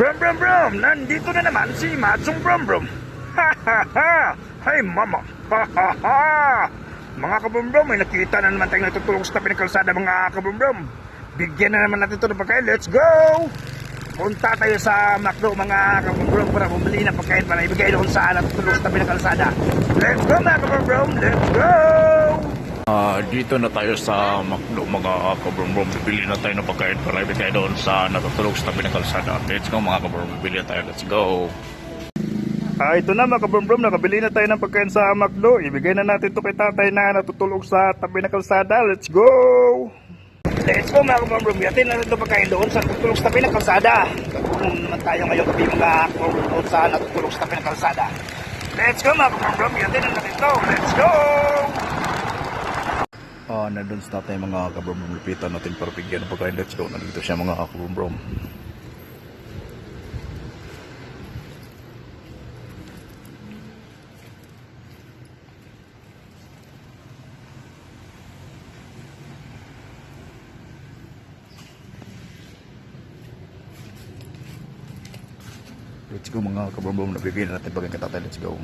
Brum Brum Brum! Nandito na naman si Matsong Brum Brum! Ha ha ha! Hay mama! Ha ha ha! Mga kabrum brum, may nakita na naman tayong natutulog sa tabi ng kalsada mga kabrum brum. Bigyan na naman natin ito ng pagkain. Let's go! Punta tayo sa McDo mga kabrum brum para bumili ng pagkain para ibigay doon sa natutulog sa tabi ng kalsada. Let's go mga kabrum brum! Let's go! Ah, dito na tayo sa McDo mga kabrumbrum. Bibili na tayo ng pagkain para ibigay doon sa natutulog sa tabi ng kalsada. Let's go mga kabrumbrum. Bibili na tayo. Let's go. Ah, ito na mga kabrum-brum, nakabili na tayo ng pagkain sa McDo. Ibigay na natin ito kay tatay na natutulog sa tabi ng kalsada. Let's go! Let's go mga kabrum-brum. Yatin na natin ito pagkain doon sa natutulog sa tabi ng kalsada. Kung naman tayo ngayong gabi mga kabrum doon sa natutulog sa tabi ng kalsada. Let's go mga kabrum-brum. Yatin na natin ito. Let's go! Ah, nandun sa tatay mga kabrumbrum. Lupitan natin para bigyan ng pagkain. Let's go. Nandito siya mga kabrumbrum. Let's go mga kabrumbrum. Nabibigyan natin pagkain kay tatay. Let's go.